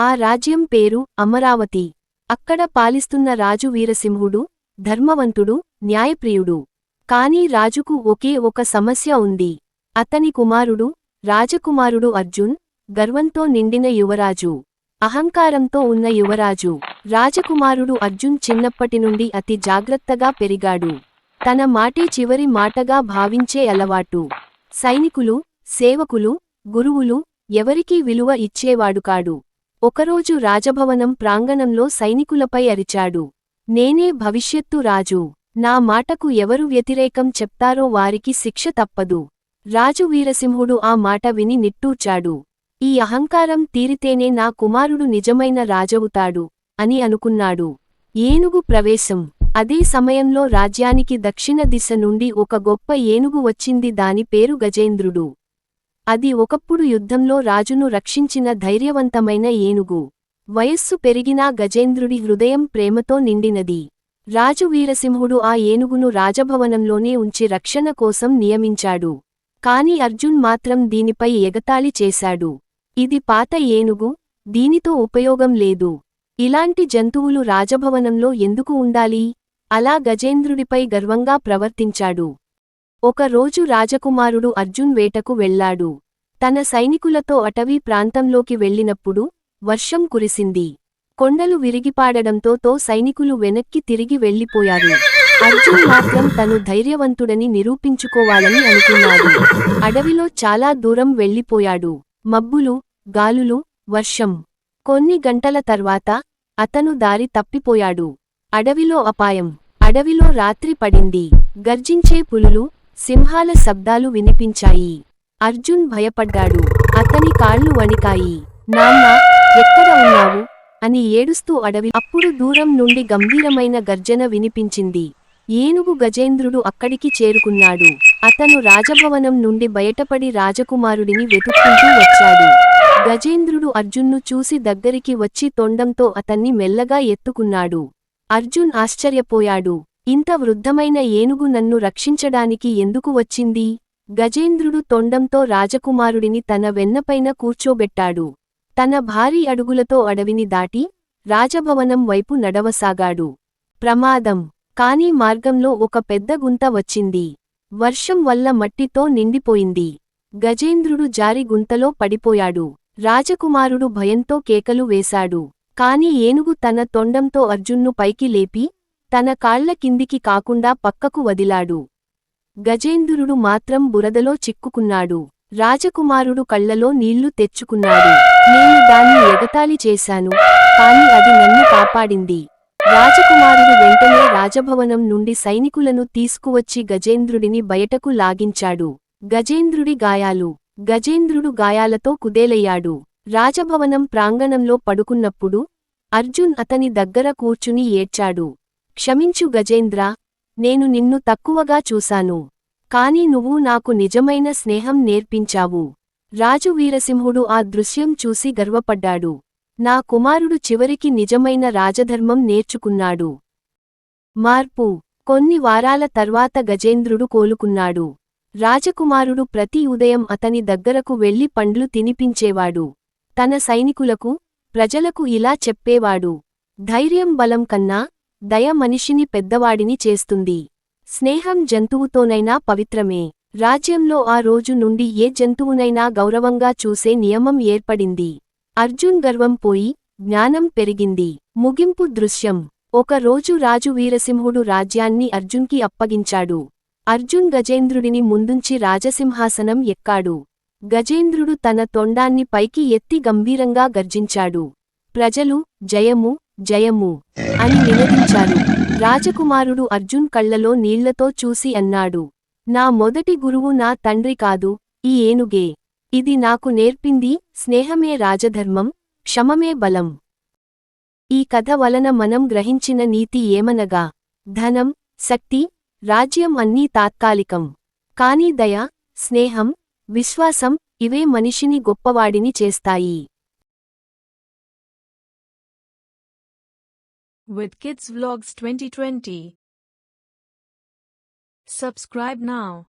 ఆ రాజ్యం పేరు అమరావతి. అక్కడ పాలిస్తున్న రాజు వీరసింహుడు ధర్మవంతుడు న్యాయప్రియుడు. కాని రాజుకు ఒకే ఒక సమస్య ఉంది. అతని కుమారుడు రాజకుమారుడు అర్జున్ గర్వంతో నిండిన యువరాజు. అహంకారంతో ఉన్న యువరాజు. రాజకుమారుడు అర్జున్ చిన్నప్పటి నుండి అతి జాగ్రత్తగా పెరిగాడు. తన మాటే చివరి మాటగా భావించే అలవాటు. సైనికులు సేవకులు గురువులు ఎవరికీ విలువ ఇచ్చేవాడు కాడు. ఒకరోజు రాజభవనం ప్రాంగణంలో సైనికులపై అరిచాడు. నేనే భవిష్యత్తు రాజు. నా మాటకు ఎవరు వ్యతిరేకం చెప్తారో వారికి శిక్ష తప్పదు రాజు వీరసింహుడు ఆ మాట విని నిట్టూర్చాడు. ఈ అహంకారం తీరితేనే నా కుమారుడు నిజమైన రాజవుతాడు అని అనుకున్నాడు. ఏనుగు ప్రవేశం. అదే సమయంలో రాజ్యానికి దక్షిణ దిశ నుండి ఒక గొప్ప ఏనుగు వచ్చింది దాని పేరు గజేంద్రుడు. అది ఒకప్పుడు యుద్ధంలో రాజును రక్షించిన ధైర్యవంతమైన ఏనుగు. వయస్సు పెరిగినా గజేంద్రుడి హృదయం ప్రేమతో నిండినది. రాజు వీరసింహుడు ఆ ఏనుగును రాజభవనంలోనే ఉంచి రక్షణ కోసం నియమించాడు. కాని అర్జున్ మాత్రం దీనిపై ఎగతాళి చేశాడు. ఇది పాత ఏనుగు దీనితో ఉపయోగం లేదు. ఇలాంటి జంతువులు రాజభవనంలో ఎందుకు ఉండాలి? అలా గజేంద్రుడిపై గర్వంగా ప్రవర్తించాడు. ఒకరోజు రాజకుమారుడు అర్జున్ వేటకు వెళ్ళాడు తన సైనికులతో అటవీ ప్రాంతంలోకి వెళ్ళినప్పుడు వర్షం కురిసింది. కొండలు విరిగిపాడడంతో తో సైనికులు వెనక్కి తిరిగి వెళ్ళిపోయారు అర్జున్ మాత్రం తను ధైర్యవంతుడని నిరూపించుకోవాలని అనుకున్నాడు. అడవిలో చాలా దూరం వెళ్ళిపోయాడు మబ్బులు గాలులు వర్షం. కొన్ని గంటల తర్వాత అతను దారి తప్పిపోయాడు. అడవిలో అపాయం. అడవిలో రాత్రి పడింది. గర్జించే పులులు సింహాల శబ్దాలు వినిపించాయి. అర్జున్ భయపడ్డాడు. అతని కాళ్ళు వణికాయి. నాన్నా ఎక్కడ ఉన్నావు? అని ఏడుస్తూ అడవి అప్పుడు దూరం నుండి గంభీరమైన గర్జన వినిపించింది. ఏనుగు గజేంద్రుడు అక్కడికి చేరుకున్నాడు. అతను రాజభవనం నుండి బయటపడి రాజకుమారుడిని వెతుక్కుంటూ వచ్చాడు. గజేంద్రుడు అర్జున్ను చూసి దగ్గరికి వచ్చి తొండంతో అతన్ని మెల్లగా ఎత్తుకున్నాడు. అర్జున్ ఆశ్చర్యపోయాడు. ఇంత వృద్ధమైన ఏనుగు నన్ను రక్షించడానికి ఎందుకు వచ్చింది? గజేంద్రుడు తొండంతో రాజకుమారుడిని తన వెన్నపైన కూర్చోబెట్టాడు. తన భారీ అడుగులతో అడవిని దాటి రాజభవనం వైపు నడవసాగాడు. ప్రమాదం! కాని మార్గంలో ఒక పెద్ద గుంత వచ్చింది. వర్షం వల్ల మట్టితో నిండిపోయింది. గజేంద్రుడు జారి గుంతలో పడిపోయాడు. రాజకుమారుడు భయంతో కేకలు వేశాడు. కాని ఏనుగు తన తొండంతో అర్జున్ను పైకి లేపి తన కాళ్ళ కిందికి కాకుండా పక్కకు వదిలాడు. గజేంద్రుడు మాత్రం బురదలో చిక్కుకున్నాడు. రాజకుమారుడు కళ్ళలో నీళ్ళు తెచ్చుకున్నాడు. నేను దాన్ని ఎగతాళి చేశాను కాని అది నన్ను కాపాడింది. రాజకుమారుడు వెంటనే రాజభవనం నుండి సైనికులను తీసుకువచ్చి గజేంద్రుడిని బయటకు లాగించాడు. గజేంద్రుడి గాయాలు. గజేంద్రుడు గాయాలతో కుదేలయ్యాడు. రాజభవనం ప్రాంగణంలో పడుకున్నప్పుడు అర్జున్ అతని దగ్గర కూర్చుని ఏడ్చాడు. క్షమించు గజేంద్ర నేను నిన్ను తక్కువగా చూశాను కాని నువ్వు నాకు నిజమైన స్నేహం నేర్పించావు. రాజు వీరసింహుడు ఆ దృశ్యం చూసి గర్వపడ్డాడు. నా కుమారుడు చివరికి నిజమైన రాజధర్మం నేర్చుకున్నాడు. మార్పు. కొన్ని వారాల తర్వాత గజేంద్రుడు కోలుకున్నాడు. రాజకుమారుడు ప్రతి ఉదయం అతని దగ్గరకు వెళ్ళి పండ్లు తినిపించేవాడు. తన సైనికులకు ప్రజలకు ఇలా చెప్పేవాడు. ధైర్యం బలం కన్నా దయ మనిషిని పెద్దవాడిని చేస్తుంది. స్నేహం జంతువుతోనైనా పవిత్రమే. రాజ్యంలో ఆ రోజు నుండి ఏ జంతువునైనా గౌరవంగా చూసే నియమం ఏర్పడింది. అర్జున్ గర్వం పోయి జ్ఞానం పెరిగింది. ముగింపు దృశ్యం. ఒక రోజు రాజు వీరసింహుడు రాజ్యాన్ని అర్జున్కి అప్పగించాడు. అర్జున్ గజేంద్రుడిని ముందుంచి రాజసింహాసనం ఎక్కాడు. గజేంద్రుడు తన తొండాన్ని పైకి ఎత్తి గంభీరంగా గర్జించాడు. ప్రజలు జయము జయము అని నినదించారు. రాజకుమారుడు అర్జున్ కళ్ళలో నీళ్ళతో చూసి అన్నాడు నా మొదటి గురువు నా తండ్రి కాదు ఈ ఏనుగే. ఇది నాకు నేర్పింది స్నేహమే రాజధర్మం క్షమమే బలం. ఈ కథ వలన మనం గ్రహించిన నీతి ఏమనగా ధనం శక్తి రాజ్యం అన్నీ తాత్కాలికం. కాని దయ స్నేహం విశ్వాసం ఇవే మనిషిని గొప్పవాడిని చేస్తాయి. With Kids Vlogs 2020. Subscribe now.